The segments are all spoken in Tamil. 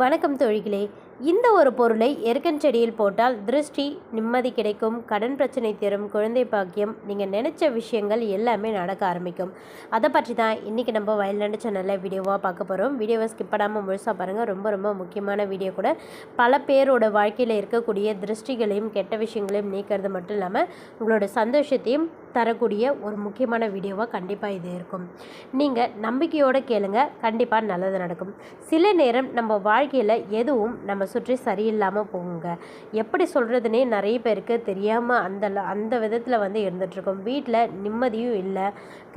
வணக்கம் தோழிகளே. இந்த ஒரு பொருளை எருக்கன் செடியில் போட்டால் திருஷ்டி நிம்மதி கிடைக்கும் கடன் பிரச்சனை தரும் குழந்தை பாக்கியம் நீங்கள் நினச்ச விஷயங்கள் எல்லாமே நடக்க ஆரம்பிக்கும். அதை பற்றி தான் இன்றைக்கி நம்ம வயல்நாடு சேனலில் வீடியோவாக பார்க்க போகிறோம் வீடியோவை ஸ்கிப் பண்ணாமல் முழுசாக பாருங்கள் ரொம்ப ரொம்ப முக்கியமான வீடியோ கூட. பல பேரோட வாழ்க்கையில் இருக்கக்கூடிய திருஷ்டிகளையும் கெட்ட விஷயங்களையும் நீக்கிறது மட்டும் இல்லாமல் உங்களோட சந்தோஷத்தையும் தரக்கூடிய ஒரு முக்கியமான வீடியோவாக கண்டிப்பாக இது இருக்கும். நீங்கள் நம்பிக்கையோடு கேளுங்க. கண்டிப்பாக நல்லது நடக்கும். சில நேரம் நம்ம வாழ்க்கையில் எதுவும் நம்ம சுற்றி சரியில்லாமல் போகுங்க. எப்படி சொல்கிறதுனே நிறைய பேருக்கு தெரியாமல் அந்த அந்த விதத்தில் வந்து இருந்துகிட்ருக்கோம் வீட்டில் நிம்மதியும் இல்லை.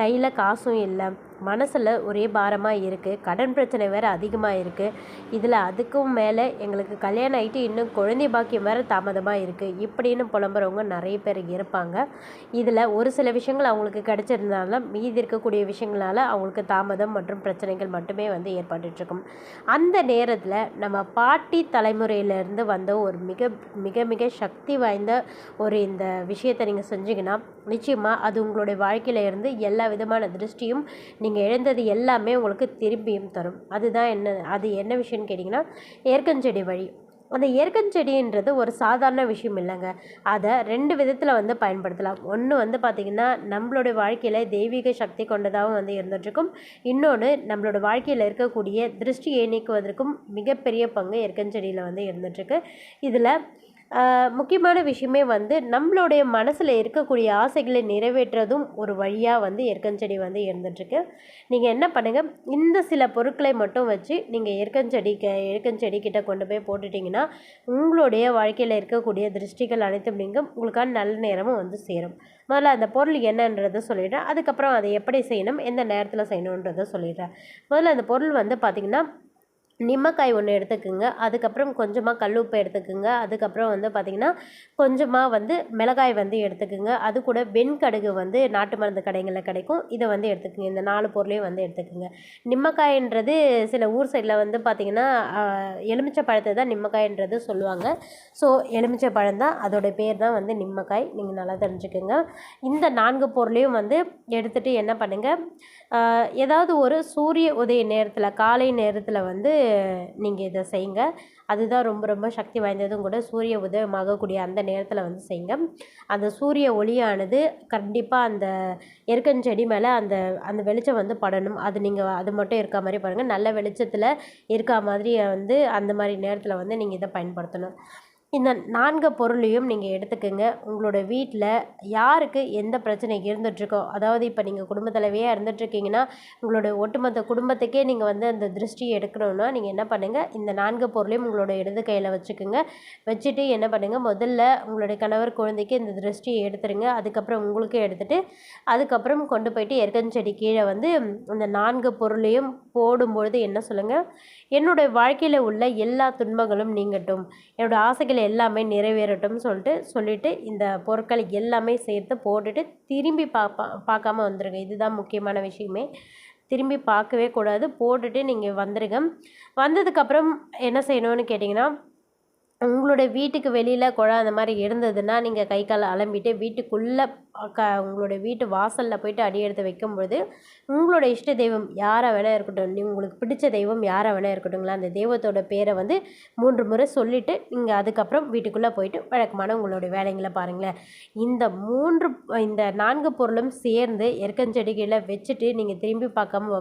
கையில் காசும் இல்லை. மனசில் ஒரே பாரமாக இருக்குது கடன் பிரச்சனை வேறு அதிகமாக இருக்குது இதில் அதுக்கும் மேலே எங்களுக்கு கல்யாணம் ஆகிட்டு இன்னும் குழந்தை பாக்கியம் வேறு தாமதமாக இருக்குது இப்படின்னு புலம்புறவங்க நிறைய பேர் இருப்பாங்க. இதில் ஒரு சில விஷயங்கள் அவங்களுக்கு கிடச்சிருந்தாலும் மீதி இருக்கக்கூடிய விஷயங்களால அவங்களுக்கு தாமதம் மற்றும் பிரச்சனைகள் மட்டுமே வந்து ஏற்பட்டுருக்கும் அந்த நேரத்தில் நம்ம பாட்டி தலைமுறையிலேருந்து வந்த ஒரு மிக மிக மிக சக்தி வாய்ந்த ஒரு இந்த விஷயத்தை நீங்கள் செஞ்சீங்கன்னா நிச்சயமாக அது உங்களுடைய வாழ்க்கையில இருந்து எல்லா விதமான திருஷ்டியும் நீங்கள் இழந்தது எல்லாமே உங்களுக்கு திரும்பியும் தரும். அதுதான் என்ன அது என்ன விஷயம்னு கேட்டிங்கன்னா ஏற்கஞ்செடி வழி. அந்த ஏற்கஞ்செடின்றது ஒரு சாதாரண விஷயம் இல்லைங்க. அதை ரெண்டு விதத்தில் வந்து பயன்படுத்தலாம். ஒன்று வந்து பார்த்திங்கன்னா நம்மளுடைய வாழ்க்கையில் தெய்வீக சக்தி கொண்டதாகவும் வந்து இருந்துகிட்ருக்கும் இன்னொன்று நம்மளோட வாழ்க்கையில் இருக்கக்கூடிய திருஷ்டியை நீக்குவதற்கும் மிகப்பெரிய பங்கு எருக்கஞ்செடியில் வந்து இருந்துகிட்ருக்கு இதில் முக்கியமான விஷயமே வந்து நம்மளுடைய மனசில் இருக்கக்கூடிய ஆசைகளை நிறைவேற்றுறதும் ஒரு வழியாக வந்து எருக்கஞ்செடி வந்து இருந்துட்டுருக்கு. நீங்கள் என்ன பண்ணுங்கள் இந்த சில பொருட்களை மட்டும் வச்சு நீங்கள் எருக்கஞ்செடி க எருக்கஞ்செடி கிட்ட கொண்டு போய் போட்டுட்டிங்கன்னா உங்களுடைய வாழ்க்கையில் இருக்கக்கூடிய திருஷ்டிகள் அனைத்தும் நீங்கள் உங்களுக்கான நல்ல நேரமும் வந்து சேரும். முதல்ல அந்த பொருள் என்னன்றதை சொல்லிடுறேன். அதுக்கப்புறம் அதை எப்படி செய்யணும் எந்த நேரத்தில் செய்யணுன்றதை சொல்லிடுறேன். முதல்ல அந்த பொருள் வந்து பார்த்திங்கன்னா நிம்மக்காய் ஒன்று எடுத்துக்குங்க. அதுக்கப்புறம் கொஞ்சமாக கல்லுப்பு எடுத்துக்குங்க. அதுக்கப்புறம் வந்து பார்த்திங்கன்னா கொஞ்சமாக வந்து மிளகாய் வந்து எடுத்துக்குங்க. அது கூட வெண்கடுகு வந்து நாட்டு மருந்து கடைகளில் கிடைக்கும். இதை வந்து எடுத்துக்குங்க. இந்த நாலு பொருளையும் வந்து எடுத்துக்குங்க. நிம்மக்காய்ன்றது சில ஊர் சைடில் வந்து பார்த்திங்கன்னா எலுமிச்சை பழத்தை தான் நிம்மக்காய்ன்றது சொல்லுவாங்க. ஸோ எலுமிச்சை பழம் தான் அதோட பேர் தான் வந்து நிம்மக்காய். நீங்கள் நல்லா தெரிஞ்சுக்கோங்க. இந்த நான்கு பொருளையும் வந்து எடுத்துகிட்டு என்ன பண்ணுங்கள் ஏதாவது ஒரு சூரிய உதய நேரத்தில் காலை நேரத்தில் வந்து நீங்கள் இதை செய்யுங்க அதுதான் ரொம்ப ரொம்ப சக்தி வாய்ந்ததும் கூட சூரிய உதயமாகக்கூடிய அந்த நேரத்தில் வந்து செய்யுங்க. அந்த சூரிய ஒளியானது கண்டிப்பாக அந்த எருக்கஞ்செடி மேலே அந்த அந்த வெளிச்சம் வந்து படணும். அது நீங்கள் அது மட்டும் இருக்க மாதிரி பாருங்கள் நல்ல வெளிச்சத்தில் இருக்கா மாதிரி வந்து அந்த மாதிரி நேரத்தில் வந்து நீங்கள் இதை பயன்படுத்தணும். இந்த நான்கு பொருளையும் நீங்கள் எடுத்துக்கோங்க. உங்களோட வீட்டில் யாருக்கு எந்த பிரச்சனை இருந்துகிட்ருக்கோ அதாவது இப்போ நீங்கள் குடும்பத்தலைவியாக இருந்துகிட்ருக்கீங்கன்னா உங்களோட ஒட்டுமொத்த குடும்பத்துக்கே நீங்கள் வந்து அந்த திருஷ்டியை எடுக்கணும்னா நீங்கள் என்ன பண்ணுங்கள் இந்த நான்கு பொருளையும் உங்களோட இடது கையில் வச்சுக்கோங்க. வச்சுட்டு என்ன பண்ணுங்கள் முதல்ல உங்களுடைய கணவர் குழந்தைக்கு இந்த திருஷ்டியை எடுத்துருங்க. அதுக்கப்புறம் உங்களுக்கு எடுத்துட்டு அதுக்கப்புறம் கொண்டு போயிட்டு எருக்கஞ்செடி கீழே வந்து இந்த நான்கு பொருளையும் போடும்பொழுது என்ன சொல்லுங்கள் என்னுடைய வாழ்க்கையில் உள்ள எல்லா துன்பங்களும் நீங்கட்டும். என்னோடய ஆசைகளை எல்லாமே நிறைவேறட்டும் சொல்லிட்டு சொல்லிவிட்டு இந்த பொருட்களை எல்லாமே சேர்த்து போட்டுட்டு திரும்பி பார்ப்பா பார்க்காம வந்துடுங்க இதுதான் முக்கியமான விஷயமே. திரும்பி பார்க்கவே கூடாது. போட்டுட்டு நீங்கள் வந்துடுங்க வந்ததுக்கப்புறம் என்ன செய்யணும்னு கேட்டிங்கன்னா உங்களுடைய வீட்டுக்கு வெளியில் குழா அந்த மாதிரி இருந்ததுன்னா நீங்கள் கை கால் அலம்பிட்டு வீட்டுக்குள்ளே க உங்களுடைய வீட்டு வாசலில் போயிட்டு அடி எடுத்து வைக்கும்பொழுது உங்களோட இஷ்ட தெய்வம் யாராக வேணால் இருக்கட்டும் நீ உங்களுக்கு பிடிச்ச தெய்வம் யாராக வேணால் இருக்கட்டுங்களா அந்த தெய்வத்தோட பேரை வந்து மூன்று முறை சொல்லிவிட்டு நீங்கள் அதுக்கப்புறம் வீட்டுக்குள்ளே போயிட்டு வழக்கமான உங்களுடைய வேலைங்களை பாருங்களேன். இந்த மூன்று இந்த நான்கு பொருளும் சேர்ந்து எருக்கஞ்செடிகளை வச்சுட்டு நீங்கள் திரும்பி பார்க்காம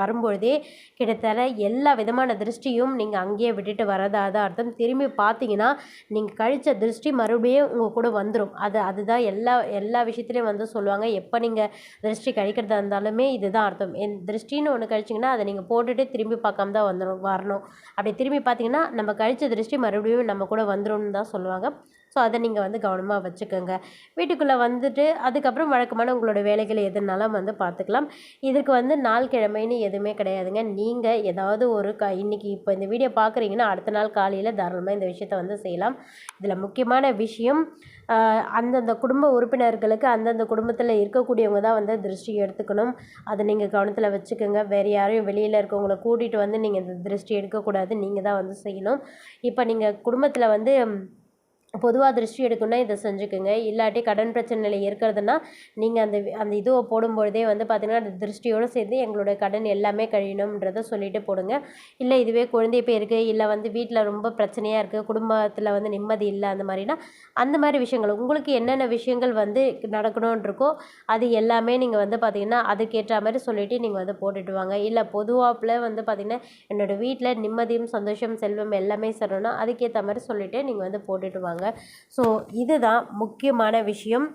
வரும்பொழுதே கிட்டத்தட்ட எல்லா விதமான திருஷ்டியும் நீங்கள் அங்கேயே விட்டுட்டு வரதா தான் அர்த்தம். திரும்பி பார்த்தீங்கன்னா நீங்கள் கழித்த திருஷ்டி மறுபடியும் உங்கள் கூட வந்துடும் அது அதுதான் எல்லா எல்லா விஷயத்துலையும் வந்து சொல்லுவாங்க. எப்போ நீங்கள் திருஷ்டி கழிக்கிறதா இருந்தாலுமே இதுதான் அர்த்தம். என் திருஷ்டின்னு ஒன்று கழிச்சிங்கன்னா அதை நீங்கள் போட்டுட்டு திரும்பி பார்க்காம தான் வந்துடும் வரணும். அப்படி திரும்பி பார்த்தீங்கன்னா நம்ம கழிச்ச திருஷ்டி மறுபடியும் நம்ம கூட வந்துடும் தான் சொல்லுவாங்க. ஸோ அதை நீங்கள் வந்து கவனமாக வச்சுக்கோங்க. வீட்டுக்குள்ளே வந்துட்டு அதுக்கப்புறம் வழக்கமான உங்களோட வேலைகள் எதுனாலும் வந்து பார்த்துக்கலாம் இதுக்கு வந்து நாள் கிழமைன்னு எதுவுமே கிடையாதுங்க. நீங்கள் ஏதாவது ஒரு க இன்றைக்கி இப்போ இந்த வீடியோ பார்க்குறீங்கன்னா அடுத்த நாள் காலையில் தாராளமாக இந்த விஷயத்தை வந்து செய்யலாம். இதில் முக்கியமான விஷயம் அந்தந்த குடும்ப உறுப்பினர்களுக்கு அந்தந்த குடும்பத்தில் இருக்கக்கூடியவங்க தான் வந்து திருஷ்டி எடுத்துக்கணும். அதை நீங்கள் கவனத்தில் வச்சுக்கோங்க. வேறு யாரையும் வெளியில் இருக்கவங்கள கூட்டிகிட்டு வந்து நீங்கள் இந்த திருஷ்டி எடுக்கக்கூடாது. நீங்கள் தான் வந்து செய்யணும். இப்போ நீங்கள் குடும்பத்தில் வந்து பொதுவாக திருஷ்டி எடுக்கணும்னா இதை செஞ்சுக்குங்க. இல்லாட்டி கடன் பிரச்சனையில் இருக்கிறதுனா நீங்கள் அந்த அந்த இதுவை போடும்பொழுதே வந்து பார்த்திங்கன்னா அந்த திருஷ்டியோடு சேர்ந்து எங்களுடைய கடன் எல்லாமே கழியணுன்றதை சொல்லிட்டு போடுங்க. இல்லை இதுவே குழந்தை பேருக்கு இல்லை வந்து வீட்டில் ரொம்ப பிரச்சனையாக இருக்குது குடும்பத்தில் வந்து நிம்மதி இல்லை அந்த மாதிரினா அந்த மாதிரி விஷயங்கள் உங்களுக்கு என்னென்ன விஷயங்கள் வந்து நடக்கணும்னு இருக்கோ அது எல்லாமே நீங்கள் வந்து பார்த்திங்கன்னா அதுக்கேற்ற மாதிரி சொல்லிவிட்டு நீங்கள் வந்து போட்டுட்டு வாங்க. இல்லை பொதுவாப்பில் வந்து பார்த்திங்கன்னா என்னோடய வீட்டில் நிம்மதியும் சந்தோஷம் செல்வம் எல்லாமே சொல்லணும்னா அதுக்கேற்ற மாதிரி சொல்லிவிட்டு நீங்கள் வந்து போட்டுட்டு வாங்க. ஸோ இதுதான் முக்கியமான விஷயம்.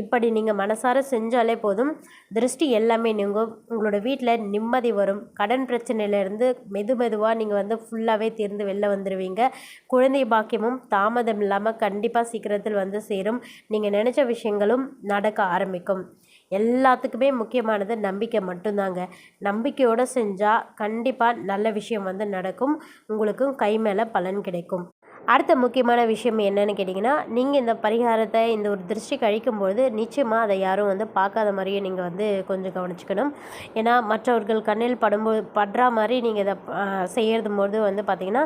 இப்படி நீங்கள் மனசார செஞ்சாலே போதும். திருஷ்டி எல்லாமே நீங்கள் உங்களோட வீட்டில் நிம்மதி வரும். கடன் பிரச்சனையிலேருந்து மெது மெதுவாக நீங்கள் வந்து ஃபுல்லாகவே தீர்ந்து வெளில வந்துடுவீங்க குழந்தை பாக்கியமும் தாமதம் இல்லாமல் கண்டிப்பாக சீக்கிரத்தில் வந்து சேரும். நீங்கள் நினச்ச விஷயங்களும் நடக்க ஆரம்பிக்கும். எல்லாத்துக்குமே முக்கியமானது நம்பிக்கை மட்டும்தாங்க. நம்பிக்கையோடு செஞ்சால் கண்டிப்பாக நல்ல விஷயம் வந்து நடக்கும். உங்களுக்கும் கை மேலே பலன் கிடைக்கும். அடுத்த முக்கியமான விஷயம் என்னென்னு கேட்டிங்கன்னா நீங்கள் இந்த பரிகாரத்தை இந்த ஒரு திருஷ்டி கழிக்கும்பொழுது நிச்சயமாக அதை யாரும் வந்து பார்க்காத மாதிரியே நீங்கள் வந்து கொஞ்சம் கவனிச்சுக்கணும். ஏன்னா மற்றவர்கள் கண்ணில் படும்போது படுற மாதிரி நீங்கள் இதை செய்யறது போது வந்து பார்த்திங்கன்னா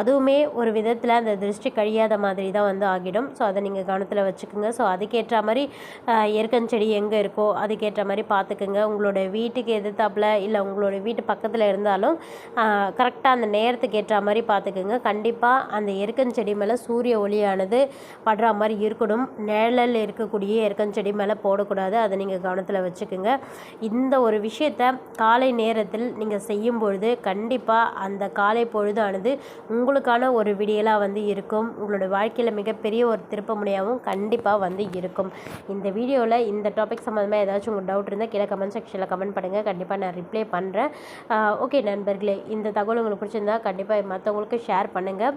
அதுவுமே ஒரு விதத்தில் அந்த திருஷ்டி கழியாத மாதிரி தான் வந்து ஆகிடும். ஸோ அதை நீங்கள் கவனத்தில் வச்சுக்கோங்க. ஸோ அதுக்கேற்ற மாதிரி எருக்கஞ்செடி எங்கே இருக்கோ அதுக்கேற்ற மாதிரி பார்த்துக்குங்க உங்களோட வீட்டுக்கு எதிர்த்தாப்பில் இல்லை உங்களோட வீட்டு பக்கத்தில் இருந்தாலும் கரெக்டாக அந்த நேரத்துக்கு ஏற்ற மாதிரி பார்த்துக்குங்க கண்டிப்பாக அந்த எருக்க எருக்கஞ்செடி மேலே சூரிய ஒளியானது படுற மாதிரி இருக்கணும். நிழலில் இருக்கக்கூடிய எருக்கஞ்செடி மேலே போடக்கூடாது. அதை நீங்கள் கவனத்தில் வச்சுக்கோங்க. இந்த ஒரு விஷயத்த காலை நேரத்தில் நீங்கள் செய்யும் பொழுது கண்டிப்பாக அந்த காலை பொழுதானது உங்களுக்கான ஒரு விடியலாக வந்து இருக்கும். உங்களோட வாழ்க்கையில் மிகப்பெரிய ஒரு திருப்ப முடியாகவும் கண்டிப்பாக வந்து இருக்கும். இந்த வீடியோவில் இந்த டாபிக் சம்மந்தமாக ஏதாச்சும் உங்கள் டவுட் இருந்தால் கீழே கமெண்ட் செக்ஷனில் கமெண்ட் பண்ணுங்கள் கண்டிப்பாக நான் ரிப்ளை பண்ணுறேன் ஓகே நண்பர்களே இந்த தகவல் உங்களுக்கு பிடிச்சிருந்தா கண்டிப்பாக மற்றவங்களுக்கு ஷேர் பண்ணுங்கள்